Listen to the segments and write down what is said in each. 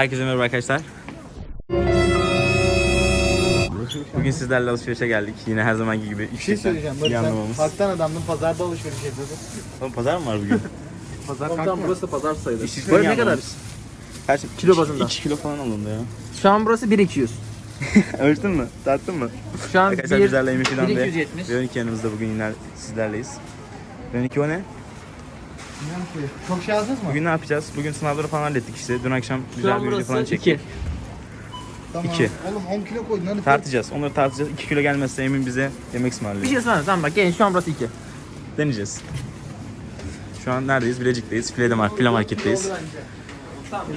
Herkese merhaba arkadaşlar. Bugün sizlerle alışverişe geldik. Yine her zamanki gibi. Bir şey söyleyeceğim. Bak İyi sen halktan adamdın pazarda alışveriş yapıyordun. Oğlum pazar mı var bugün? Pazar Tamam burası da pazar sayılır. İşçi Böyle ne kadar? Kaç? Kilo bazında. 2 kilo falan alındı ya. Şu an burası 1200. Ölçtün mü? Tarttın mı? Şu an Arkadaşlar bir- bizlerle Emir Fidan ve 1270. Leonik yanımızda bugün yine sizlerleyiz. Leonik o ne? Çok şey yazdınız mı? Bugün ne yapacağız? Bugün sınavları falan hallettik işte. Dün akşam güzel an bir video falan çektik. 2. Tamam. iki. Oğlum 10 kilo koydun hadi. Tartacağız. Onları tartacağız. 2 kilo gelmezse Emin bize yemek ısmarlıyor. Bir şey sana tamam bak gelin şu an burası 2. Deneyeceğiz. Şu an neredeyiz? Bilecik'teyiz. File, Mar File Market'teyiz.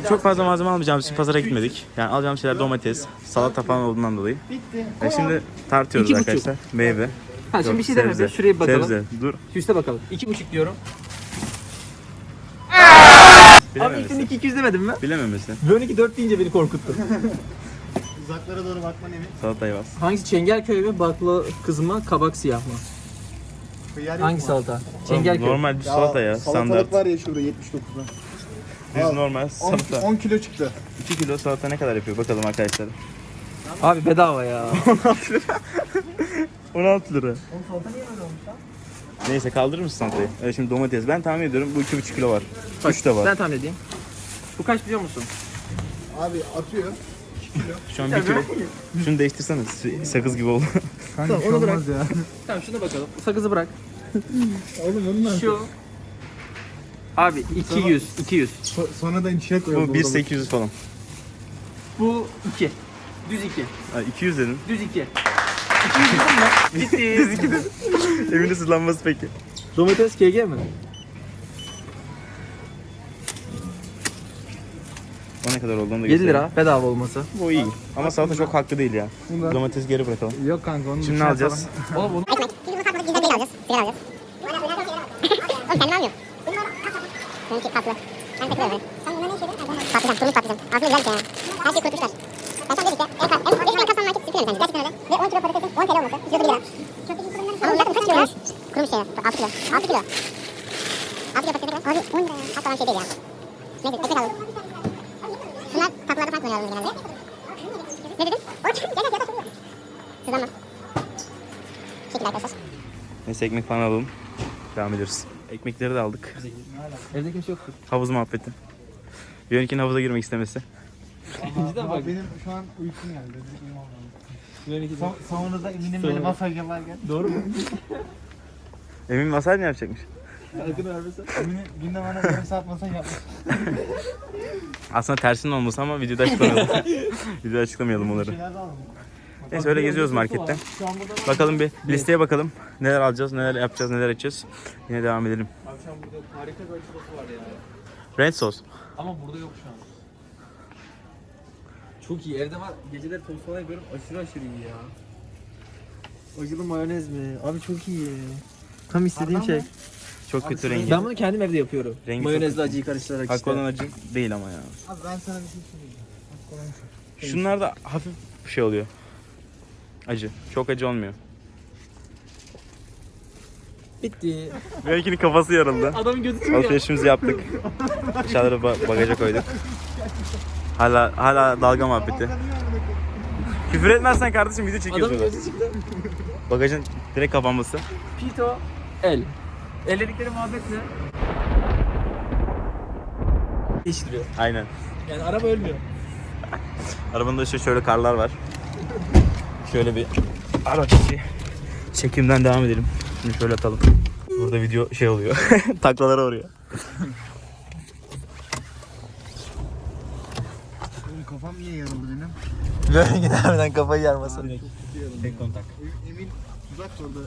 Çok fazla malzeme almayacağımız için pazara gitmedik. Yani alacağım şeyler domates, salata falan olduğundan dolayı. Bitti. E şimdi tartıyoruz İki buçuk. arkadaşlar. Meyve. Ha şimdi Yok, bir şey deme. sebze. Şuraya bir bakalım. Sebze. Dur. Şu üste bakalım. 2,5 diyorum. Abi ilk. 2 200 demedim mi? Bilememesi. Böyle 4 deyince beni korkuttu. Uzaklara doğru bakman emin. Salatayı bas. Hangisi Çengelköy mü, bakla kız mı, kabak siyah mı? Hıyar yok Hangi mu? salata? Oğlum, Çengelköy. Normal bir salata ya. Salatalık Standart. var ya şurada 79'da. Düz Al. normal 10, salata. 10 kilo çıktı. 2 kilo salata ne kadar yapıyor bakalım arkadaşlar. Abi bedava ya. 16 lira. Neyse kaldırır mısın salatayı? Evet şimdi domates. Ben tahmin ediyorum bu 2,5 kilo var. 3 de var. Ben tahmin edeyim. Bu kaç biliyor musun? Abi atıyor. Şu an 1 kilo. Şunu değiştirsene. Sakız gibi oldu. Kanka Tamam, onu bırak. ya. Tamam şuna bakalım. Sakızı bırak. Oğlum onu nasıl? Şu. Abi 200, 200. So- sonra da içine koyalım. bu 1.800 falan. Bu 2. Düz 2. Ha, 200 dedim. Düz 2. 200 dedim mi? Bitti. Düz 2 dedim. Evinin sızlanması peki. Domates KG mi? O ne kadar oldu onu da 7 göstereyim. lira bedava olması. Bu iyi. Ama salata çok haklı değil ya. Bunlar- Domatesi geri bırakalım. Yok kanka onu Şimdi ne alacağız? Oğlum bunu. Oğlum kendim almıyorum. Benimki tatlı. Ben ne içiyordun? Patlıcan, kurumuş patlıcan. Aslında güzel bir şey ya. Her şeyi kurutmuşlar. Ben tam dedik ya. En, en, en, en kasan market sıkıyorum bence. Gerçekten öyle. Ve 10 kilo patatesin 10 TL olması. 100 lira. Ama bunlar kaç kilo olmuş? Kurumuş şeyler. 6 kilo. 6 kilo. 6 kilo patates kadar? Abi 10 lira ya. Hatta ben şey değil ya. Neyse ekmek alalım. Şunlar tatlılarda falan kullanıyoruz genelde. Ne dedin? Gel gel gel. Sızlanma. Şekil arkadaşlar. Neyse ekmek falan alalım. Devam ediyoruz. Ekmekleri de aldık. evde kimse yoktur. Havuz muhabbeti. Yönekin havuza girmek istemesi. Cidden bak. Benim şu an uykum geldi. Uykum olmadı. Böyle Son, sonunda eminim masaj yaparken. Doğru mu? Emin masaj mı yapacakmış? Hakkını vermesen. Eminim günde bana yarım saat masaj yapmış. Aslında tersinin olması ama videoda açıklamayalım. videoda açıklamayalım onları. Neyse öyle geziyoruz markette. Bakalım bir listeye bakalım. Neler alacağız, neler yapacağız, neler edeceğiz. Yine devam edelim. Akşam burada harika bir acı sosu var ya. Red sos. Ama burada yok şu an. Çok iyi. Evde var. Geceleri tost falan yapıyorum. Aşırı aşırı iyi ya. Acılı mayonez mi? Abi çok iyi. Tam istediğim Hardan şey. mı? Çok kötü rengi. Ben bunu kendim evde yapıyorum. Rengi çok Mayonezle kötü. acıyı karıştırarak Haklı işte. olan acı değil ama ya. Abi ben sana bir şey. Bak kolay şey. Şunlar da hafif bir şey oluyor. Acı. Çok acı olmuyor. Bitti. Benimkinin kafası yarıldı. Adamın gözü çıkıyor. Alışverişimizi yaptık. Aşağılara ba- bagaja koyduk. Hala hala dalga muhabbeti. Küfür etmezsen kardeşim video çekiyoruz orada. gözü çıktı. Bagajın direkt kapanması. Pito. El. El dedikleri muhabbet ne? Değiştiriyor. Aynen. Yani araba ölmüyor. Arabanın da şöyle karlar var. Şöyle bir ara çeki. Çekimden devam edelim. Şimdi şöyle atalım. Burada video şey oluyor. Taklalara uğruyor. Oğlum kafam niye yarıldı benim? Böyle gidermeden kafayı yarmasın. Tek kontak. Emin tuzak orada.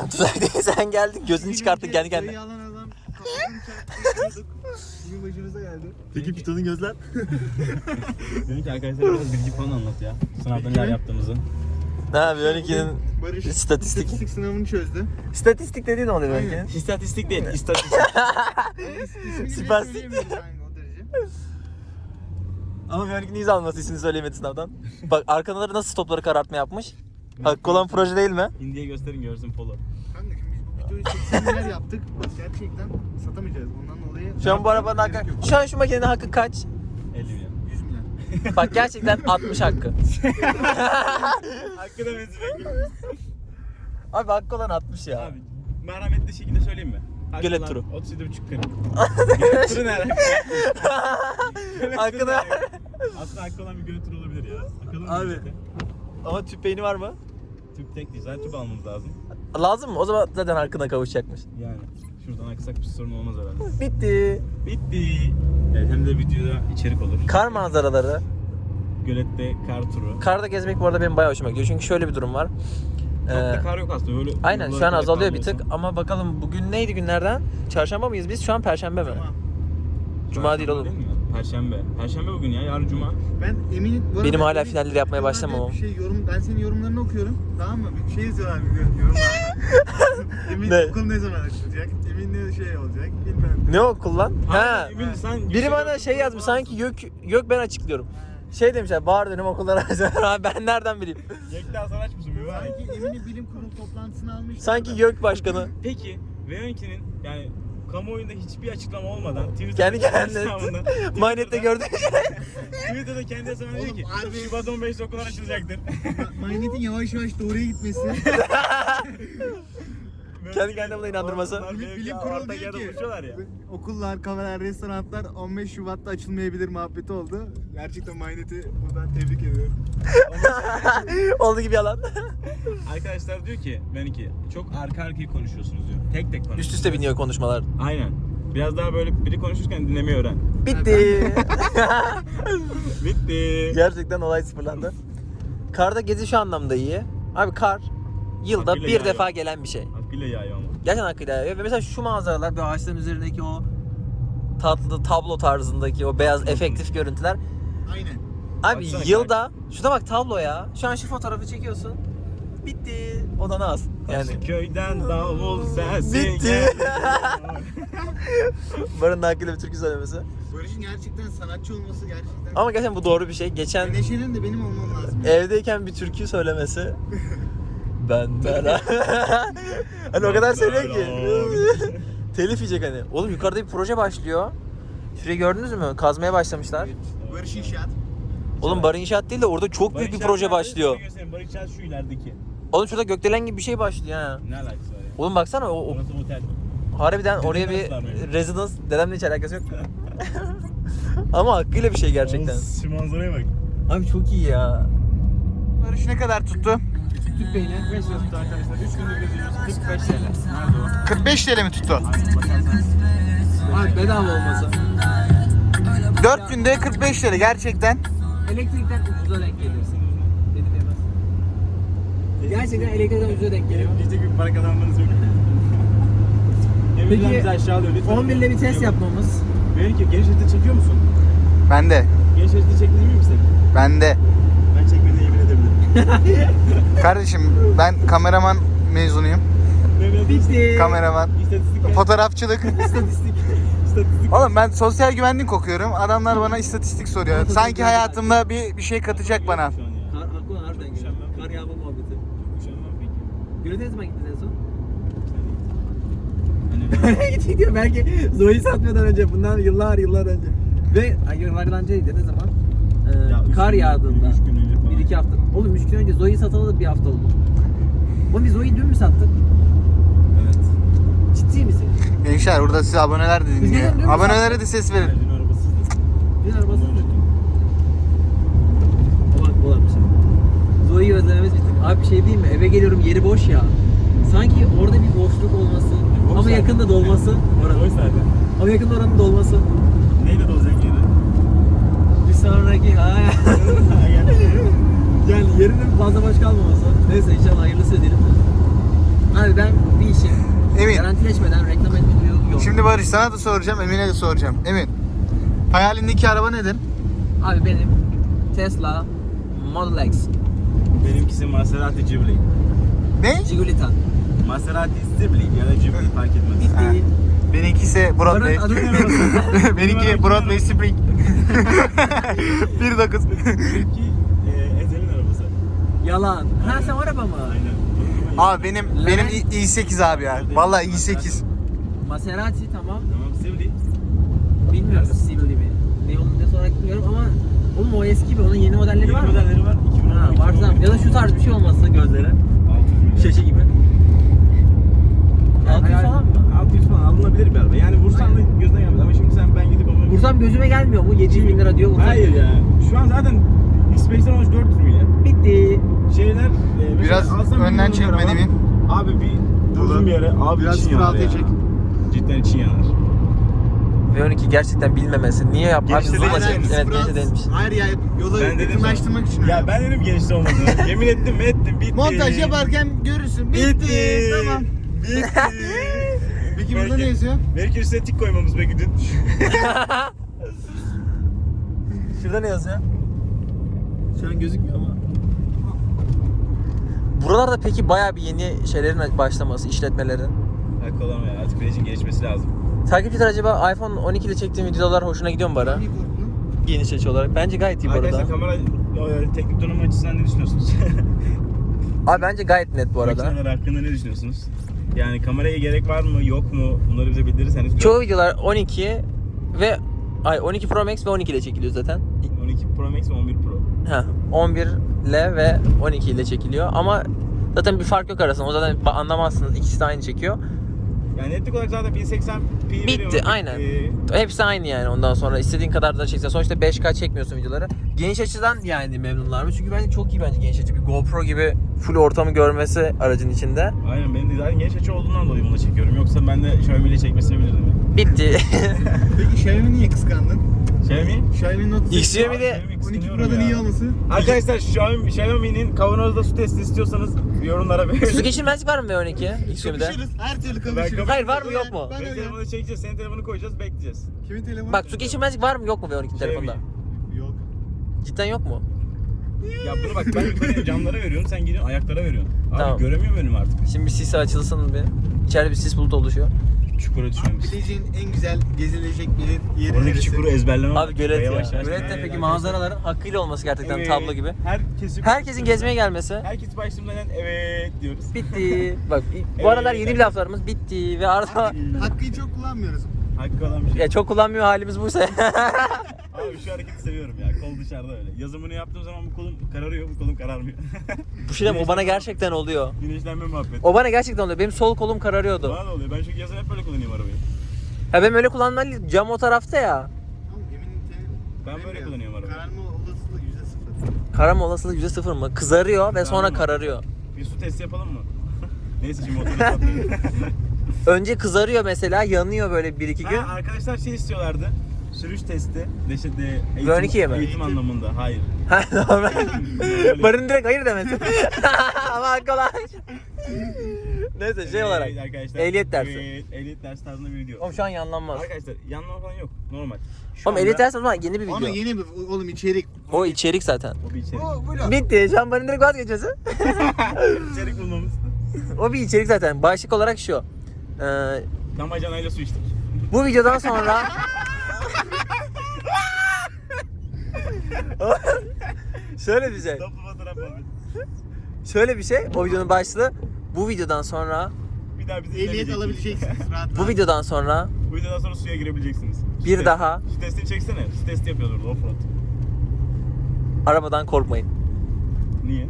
Oğlum tuzak değil sen geldin gözünü çıkarttın kendi kendine. Yalan adam. Bugün başımıza geldi. Peki Piton'un gözler? Dedim ki arkadaşlar biraz bilgi falan anlat ya. Sınavda neler yaptığımızı. Ne abi Öneki'nin Barış istatistik. istatistik sınavını çözdü. İstatistik dediğin oluyor Öneki'nin. İstatistik değil, istatistik. Söyleyemiyorum o derece. Ama Öneki'nin yüz alması ismini söyleyemedi sınavdan. Bak arkaları nasıl stopları karartma yapmış. Hakkı olan proje değil mi? Hindiye gösterin görsün polo. Kanka şimdi biz bu videoyu 80 milyar yaptık. Gerçekten satamayacağız. Ondan dolayı Şu an bu arabanın hakkı... Şu an şu makinenin hakkı kaç? 50 milyon. 100 milyar. Bak gerçekten 60 hakkı. Hakkı da mezbek. Abi hakkı olan 60 ya. Abi merhametli şekilde söyleyeyim mi? Gölet turu. 37,5 40. Gölet turu ne alaka? Aslında hakkı olan bir gölet turu olabilir ya. Bakalım Abi. Ama tüp beyni var mı? Tüp tek değil. Zaten tüp almamız lazım. Lazım mı? O zaman zaten hakkına kavuşacakmış. Yani şuradan aksak bir sorun olmaz herhalde. Bitti. Bitti. Evet, hem de videoda içerik olur. Kar manzaraları. Gölette kar turu. Karda gezmek bu arada benim bayağı hoşuma gidiyor. Çünkü şöyle bir durum var. Çok da Ee, kar yok aslında. Böyle Aynen şu an azalıyor bir tık ama bakalım bugün neydi günlerden? Çarşamba mıyız biz? Şu an perşembe mi? Cuma değil oğlum. mi? Perşembe. Perşembe bugün ya. Yarın cuma. Ben eminim bu arada Benim hala Emin- finalleri yapmaya yorumlarda başlamamam. Bir şey yorum, ben senin yorumlarını okuyorum. Tamam mı? Bir şey yazıyorlar bir yorum- yorumlarda. Emin Ne? okul ne zaman açılacak? Emin ne şey olacak? Bilmem. Ne okul lan? Ha. Emin sen Biri bana şey yazmış sanki yok yok ben açıklıyorum. Şey demişler bahar dönemi okullar açılıyor. Abi ben nereden bileyim? Yekta sen aç mısın mübarek? Sanki Emin'i bilim kurulu toplantısını almış. Sanki yok başkanı. Peki V12'nin yani kamuoyunda hiçbir açıklama olmadan Twitter'da Kendi kendine. hesabından- Manette gördüm. Twitter'da kendi hesabına diyor ki harbi- Şubat 15'te okullar açılacaktır. Manyetin yavaş yavaş doğruya gitmesi. Kendi kendine buna inandırması. Bilim- kurulu diyor ki-. Okullar, kafeler, restoranlar 15 Şubat'ta açılmayabilir muhabbeti oldu. Gerçekten Manyet'i buradan tebrik ediyorum. Oldu gibi yalan. Arkadaşlar diyor ki benimki çok arka arkaya konuşuyorsunuz diyor. Tek tek konuşuyorsunuz. Üst üste biniyor konuşmalar. Aynen. Biraz daha böyle biri konuşurken dinlemeyi öğren. Bitti. Bitti. Gerçekten olay sıfırlandı. Karda gezi şu anlamda iyi. Abi kar yılda Hakkıyla bir yağıyor. defa gelen bir şey. Hakkıyla yağıyor ama. Gerçekten hakkıyla yağıyor. Ve mesela şu manzaralar, bir ağaçların üzerindeki o tatlı tablo tarzındaki o beyaz efektif görüntüler. Aynen. Abi Baksana yılda, şuna bak tablo ya. Şu an şu fotoğrafı çekiyorsun. Bitti. Odana az. Yani. Yani. Köyden davul sesi Bitti. Barın hakkıyla bir türkü söylemesi. Barış'ın gerçekten sanatçı olması gerçekten. Ama gerçekten bu doğru bir şey. Geçen Neşe'nin de benim olmam lazım. evdeyken bir türkü söylemesi. Ben ben. hani o kadar söylüyor ki. Telif yiyecek hani. Oğlum yukarıda bir proje başlıyor. Şurayı gördünüz mü? Kazmaya başlamışlar. Barış İnşaat. Oğlum bar inşaat değil de orada çok büyük bir proje başlıyor. Barış Alper şu ilerideki. Oğlum şurada gökdelen gibi bir şey başlıyor ha. Ne alakası var ya? Oğlum baksana o, o Orası otel. harbiden oraya bir Residence dedemle hiç alakası yok. Ama hakkıyla bir şey gerçekten. Oğlum, Şu manzaraya bak. Abi çok iyi ya. Barış ne kadar tuttu? Tüp beyni 5 lira tuttu arkadaşlar. 3 gündür geziyoruz. 45 TL. Nerede o? 45 TL mi tuttu? Abi bedava olmasa. 4 günde 45 TL gerçekten. Elektrikten ucuza denk gelirsin. Demez. Gerçekten elektrikten ucuza denk geliyor. Diyecek bir para kazanmanız yok. Emirler bizi aşağılıyor lütfen. 11'de bir test yapmamız. Benimki geniş eti çekiyor musun? Bende. Geniş eti çektiğini emin misin? Bende. Ben çekmediğine yemin edebilirim. Kardeşim ben kameraman mezunuyum. Bitti. Kameraman. İstatistik. Fotoğrafçılık. İstatistik. İstatistik. Oğlum ben sosyal güvenlik okuyorum. Adamlar bana istatistik soruyor. Sanki hayatımda bir bir şey katacak bana. Kar, haklı harbiden güzel. Kar yağma muhabbeti. Gölete ne zaman gittin en son? Hani Gittik diyor belki Zoe'yi satmadan önce bundan yıllar yıllar önce. Ve ay yıllardan önce ne zaman? Ee, kar yağdığında. üç gün iki hafta. Oğlum üç gün önce Zoe'yi satalı bir hafta oldu. Oğlum biz Zoe'yi dün mü sattık? Evet. Ciddi misin? Gençler burada size aboneler de dinliyor. Biz ne- Abonelere de ses verin. Dün arabasızdı. Dün arabası haklı olan bir şey. Zoe'yi özlememiz bir tık. Abi bir şey diyeyim mi? Eve geliyorum yeri boş ya. Sanki orada bir boşluk olması. Boş ama zaten. yakında dolması. Boş Oranın. zaten. Ama yakında oranın dolması. Neyle dolacak yeri? Bir sonraki ha. yani yerinin fazla boş kalmaması. Neyse inşallah hayırlısı diyelim. Abi ben bir işi Emin. garantileşmeden reklam etmek yok. Şimdi Barış sana da soracağım, Emin'e de soracağım. Emin. Hayalindeki araba nedir? Abi benim Tesla Model X Benimkisi Maserati Ghibli. Ne? Jigulitan. Maserati Ghibli ya da Ghibli fark etmez. Bitti. Benimkisi. Barın adı ne? Benimki Broadway Spring. 1.9. Benimki. Yalan. Ha sen araba mı? Aynen. Abi benim benim i- i8 abi ya. Vallahi i8. Maserati tamam. Tamam Ghibli. Bilmiyorum Sivri mi? Ne olduğunu ne olarak bilmiyorum ama Oğlum o eski mi? Onun yeni modelleri Yeni var mı? modelleri var. 2010, Ha, var tamam. Ya da şu tarz bir şey olması gözlere. 600 milyon. Şaşı gibi. 600 falan mı? 600 falan alınabilir bir araba. Yani vursan da gözüne gelmez. Ama şimdi sen ben gidip onu... Vursam gözüme gelmiyor mu? 700 bin lira diyor. vursam Hayır ya. Şu an zaten X-Pace'den olmuş 400 milyon. Bitti. Şeyler... e, Biraz önden milyon çek araba, Menevin. Abi bir uzun bir yere. Abi Biraz için 06'ya yanar ya. çek. Cidden için yanar. V12 gerçekten bilmemesi. Niye yap? Abi Gençte zoom değil, açık. yani Evet Sıfır gençte değilmiş. Hayır ya yola Ben dedim yakınlaştırmak için. Ya ben dedim gençte olmadı. Yemin ettim ettim bitti. Montaj yaparken görürsün. Bitti. Bitti. Tamam. Bitti. Peki burada Belki- ne yazıyor? Belki üstüne tik koymamız belki dün. Şurada ne yazıyor? Şu an gözükmüyor ama. Buralarda peki bayağı bir yeni şeylerin başlaması, işletmelerin. Hak olamıyor. Artık Bridge'in gelişmesi lazım. Takipçiler acaba iPhone 12 ile çektiğim videolar hoşuna gidiyor mu korku? Geniş açı olarak. Bence gayet iyi bu Arkadaşlar arada. kamera e, teknik donanım açısından ne düşünüyorsunuz? Abi bence gayet net bu arada. Makineler hakkında ne düşünüyorsunuz? Yani kameraya gerek var mı yok mu? Bunları bize bildirirseniz. Çoğu videolar 12 ve ay 12 Pro Max ve 12 ile çekiliyor zaten. 12 Pro Max ve 11 Pro. Ha 11 ile ve 12 ile çekiliyor ama zaten bir fark yok arasında. O zaten anlamazsınız. İkisi de aynı çekiyor. Yani netlik olarak zaten 1080p veriyor. Bitti aynen. Ee, Hepsi aynı yani ondan sonra istediğin kadar da çeksen. Sonuçta 5K çekmiyorsun videoları. Geniş açıdan yani memnunlar mı? Çünkü bence çok iyi bence geniş açı. Bir GoPro gibi full ortamı görmesi aracın içinde. aynen benim de zaten genç açı olduğundan dolayı bunu çekiyorum. Yoksa ben de Xiaomi ile çekmesini bilirdim. ya. Bitti. Peki Xiaomi niye kıskandın? Xiaomi? Xiaomi Note 8 Xiaomi de- Xiaomi 12 kıskanıyorum Pro'dan iyi olması. Arkadaşlar Xiaomi, Xiaomi'nin kavanozda su testi istiyorsanız yorumlara verin. Su geçirmezlik var mı V12 Xiaomi'de? Kapışırız. Her türlü kapışırız. Hayır, var mı, yok mu? Ben Benim telefonu çekeceğiz, senin telefonu koyacağız, bekleyeceğiz. Kimin telefonu? Bak su geçirmezlik var mı yok mu V12 Xiaomi. telefonda? Yok. Cidden yok mu? Ya bunu bak ben yukarıya camlara veriyorum, sen gidiyorsun ayaklara veriyorsun. Abi Tamam. göremiyorum önümü artık. Şimdi bir sis açılsın bir. İçeride bir sis bulutu oluşuyor. Çukura düşmemiş. Bilecik'in en güzel gezilecek bir yeri Oradaki neresi? çukuru ezberlemem. Abi gölet ya. Yavaş yavaş. Gölette Evet, peki arkadaşlar. manzaraların hakkıyla olması gerçekten Evet, tablo gibi. Herkesi, Herkesin gezmeye gelmesi. Herkes başlığından evet diyoruz. Bitti. Bak bu Evet, aralar yeni evet. bir laflarımız bitti ve arada Hakkı'yı çok kullanmıyoruz. Hakkı olan bir şey. ya çok kullanmıyor halimiz buysa. Abi şu hareketi seviyorum ya. Kol dışarıda öyle. Yazımını yaptığım zaman bu kolum kararıyor, bu kolum kararmıyor. bu şey o bana gerçekten oluyor. Güneşlenme muhabbeti. O bana gerçekten oluyor. Benim sol kolum kararıyordu. Bana da oluyor. Ben çünkü yazın hep böyle kullanıyorum arabayı. Ya benim öyle kullanmam değil. Cam o tarafta ya. Ama geminin te- Ben böyle bilmiyorum. kullanıyorum arabayı. Kararma olasılığı yüzde sıfır. Kararma olasılığı %0 mı? Kızarıyor ve sonra kararıyor. Bir su testi yapalım mı? Neyse şimdi motoru satmayayım. Önce kızarıyor mesela, yanıyor böyle 1-2 gün. Ha, arkadaşlar şey istiyorlardı. Sürüş testi. Deşe de eğitim, Böyle mi? eğitim anlamında. Hayır. Ha normal. Barın direkt hayır demesi. Ama kolay. Neyse şey olarak. Evet arkadaşlar. Ehliyet dersi. Evet, ehliyet dersi tarzında bir video. Oğlum şu an yanlanmaz. Arkadaşlar yanlama falan yok. Normal. Şu Oğlum anda- ehliyet dersi o zaman yeni bir video. Ama yeni bir oğlum içerik. O içerik zaten. O bir içerik. Bu vlog. Bitti. Şu an barın direkt vazgeçiyorsun. içerik bulmamız. o bir içerik zaten. Başlık olarak şu. Ee, Damacanayla su içtik. bu videodan sonra Şöyle bir şey. Toplu fotoğraf var. Şöyle bir şey, o videonun başlığı bu videodan sonra Bir daha bizi ehliyet alabileceksiniz rahat bu rahat. videodan sonra Bu videodan sonra suya girebileceksiniz. Su Bir testi- daha. Su testini çeksene. Su testi yapıyorlar orada offroad. arabadan korkmayın. Niye?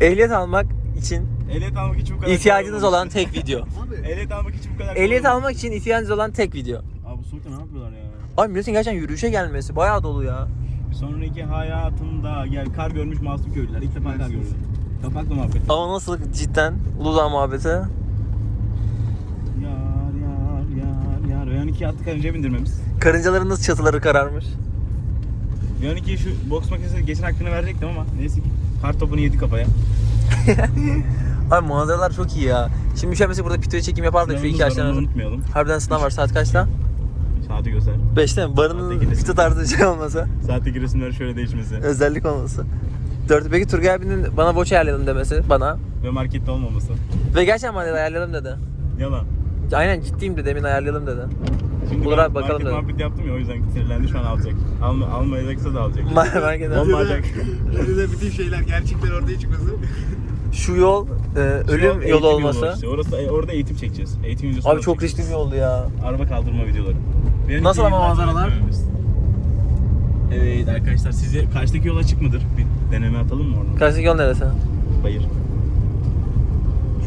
Ehliyet almak için Ehliyet almak için bu kadar ihtiyacınız kolay olan olmamış. tek video. Abi Ehliyet almak için bu kadar kolay Ehliyet olmamış. almak için ihtiyacınız olan tek video. Abi bu soğukta ne yapıyorlar ya? Abi milletin gerçekten yürüyüşe gelmesi bayağı dolu ya. Sonraki hayatımda gel kar görmüş masum köylüler. İlk defa kar gördüm. Kapakla muhabbet. Ama nasıl cidden Uludağ muhabbeti? Yar yar yar yar. Ve 12'ye attık önce bindirmemiz. Karıncaların nasıl çatıları kararmış? Ve 12'ye şu boks makinesi geçen hakkını verecektim ama neyse ki kar topunu yedi kafaya. Abi manzaralar çok iyi ya. Şimdi mesela burada pitoya çekim yapardık şu iki var, onu unutmayalım. Harbiden sınav var saat kaçta? Saati göster. 5'te mi? Barının Saatte gidelim. pito tarzı şey olmasa. Saatteki resimler şöyle değişmesi. Özellik olması. 4. Peki Turgay abinin bana boş ayarlayalım demesi bana. Ve markette olmaması. Ve gerçekten bana dedi ayarlayalım dedi. Yalan. Aynen ciddiyim de demin ayarlayalım dedi. Şimdi Olur abi, bakalım market dedim. muhabbet yaptım ya o yüzden sinirlendi şu an alacak. Alma, almayacaksa da alacak. Merak etme. Olmayacak. Videoda bütün şeyler gerçekler ortaya çıkması. Şu yol e, ölüm Şu an eğitim yolu olması. işte. Orası, orada eğitim çekeceğiz. Eğitim videosu Abi çok çekeceğiz. riskli bir yoldu ya. Araba kaldırma videoları. Benim Nasıl ama manzaralar? Evet arkadaşlar size karşıdaki yol açık mıdır? Bir deneme atalım mı orada? Karşıdaki yol neresi? Bayır.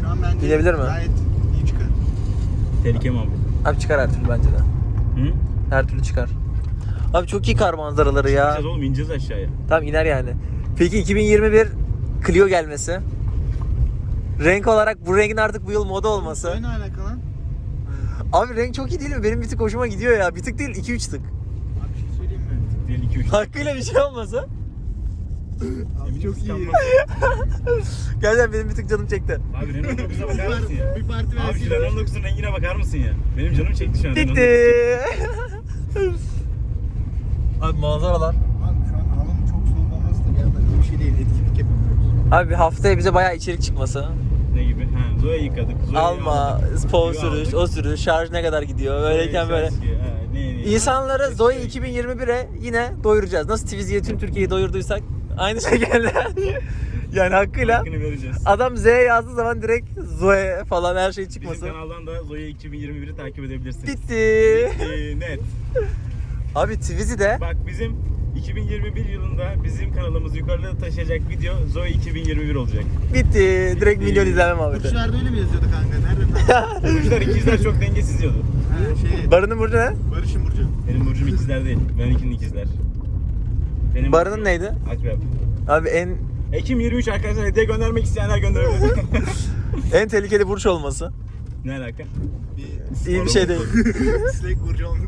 Şu an bence Gidebilir mi? gayet iyi çıkar. Tehlike mi abi? Abi çıkar her türlü bence de. Hı? Her türlü çıkar. Abi çok iyi kar manzaraları ya. Çıkacağız oğlum ineceğiz aşağıya. Tam iner yani. Peki 2021 Clio gelmesi. Renk olarak bu rengin artık bu yıl moda olması. Ne alaka lan? Abi renk çok iyi değil mi? Benim bir tık hoşuma gidiyor ya. Bir tık değil 2-3 tık. Abi bir şey söyleyeyim mi? Değil 2 3. Hakkıyla bir şey olmasa. Abi çok iyi. Gerçekten benim bir tık canım çekti. Abi Renault 9'a Bir bakar mısın ya? bir parti Abi şu. Renault 9'un rengine bakar mısın ya? Benim canım çekti şu an. Renault Bitti. Abi manzaralar. Abi şu an havanın çok soğuk olması da bir anda bir şey değil. Etkinlik yapamıyoruz. Abi haftaya bize bayağı içerik çıkması. 9. Ne gibi? Ha, Zoe yıkadık. Zoe'yi Alma, aldık. spor sürüş, aldık. o sürüş, şarj ne kadar gidiyor. Böyleyken Zoe böyle. şarjı, ha, ne, ne? İnsanları Ha, Zoe şey. 2021'e yine doyuracağız. Nasıl Twizy'ye tüm Türkiye'yi doyurduysak aynı şekilde. yani hakkıyla. Hakkını vereceğiz. Adam Z yazdığı zaman direkt Zoe falan her şey Bizim çıkması. kanaldan da Zoe 2021'i takip edebilirsiniz. Bitti. Ee, net. Abi Twizy'de Bak bizim 2021 yılında bizim kanalımızı yukarıda taşıyacak video Zoe 2021 olacak. bitti. Direkt milyon izlenme muhabbeti. Burçlarda öyle mi yazıyordu kanka? Nerede? Burçlar ikizler çok dengesiz diyordu. ha, şey, Barının burcu ne? Barış'ın Burcu. Benim burcum ikizler değil. Benimkinin ikizler. Benim Barının burcum- neydi? Akrep. Abi en Ekim 23 arkadaşlar hediye göndermek isteyenler gönderebilir. en tehlikeli burç olması. ne alaka? Bir İyi bir şey değil. Sinek Burcu oldu.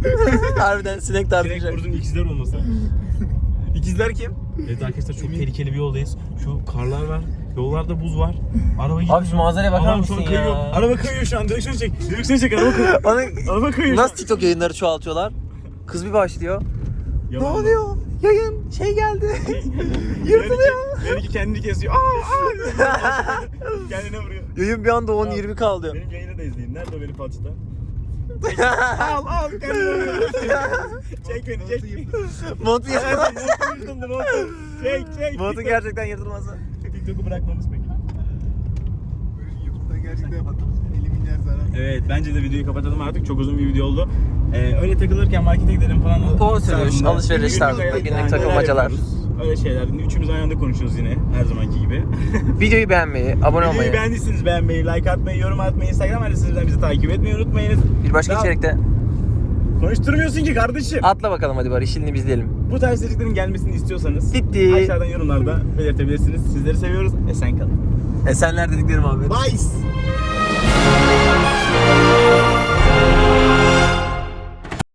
Harbiden sinek Direkt tartışacak. burcun ikizler olması. İkizler kim? Evet arkadaşlar çok tehlikeli bir yoldayız. Şu karlar var. Yollarda buz var. Araba gidiyor. Abi şu manzaraya bakar şu an mısın kayıyor. ya? Araba kayıyor şu an. Direksiyon çek. Direksiyon çek. Araba kayıyor. Onu Araba kayıyor. şu nasıl. TikTok yayınları çoğaltıyorlar? Kız bir başlıyor. Ne oluyor? Yayın şey geldi. Yırtılıyor. Benimki, benimki kendini kesiyor. Aa, aa. Kendine vuruyor. Yayın bir anda 10-20 kaldı. Benim yayını da izleyin. Nerede o benim Fatih'te? Al al vuruyor. çek beni çek. Montu yırtılmaz. yırtıldı, montum. Çek çek. Montu gerçekten yırtılmaz. TikTok'u bırakmamız peki. YouTube'dan gerçekten 50 milyar zarar. Evet bence de videoyu kapatalım artık çok uzun bir video oldu. Ee, öyle takılırken markete gidelim falan. Tarzında. alışveriş Günlük tarzında, günlük takılmacalar. yapıyoruz? Öyle şeyler. Üçümüz aynı anda konuşuyoruz yine her zamanki gibi. Videoyu beğenmeyi, abone Videoyu olmayı. beğendiyseniz beğenmeyi, like atmayı, yorum atmayı, Instagram adresimizden bizi takip etmeyi unutmayınız. Bir başka Daha- içerikte Konuşturmuyorsun ki kardeşim. atla bakalım hadi bari işini bizleyelim. Bu tarz içeriklerin gelmesini istiyorsanız Bitti. aşağıdan yorumlarda belirtebilirsiniz. Sizleri seviyoruz. Esen kalın. Esenler dediklerim abi. Vice.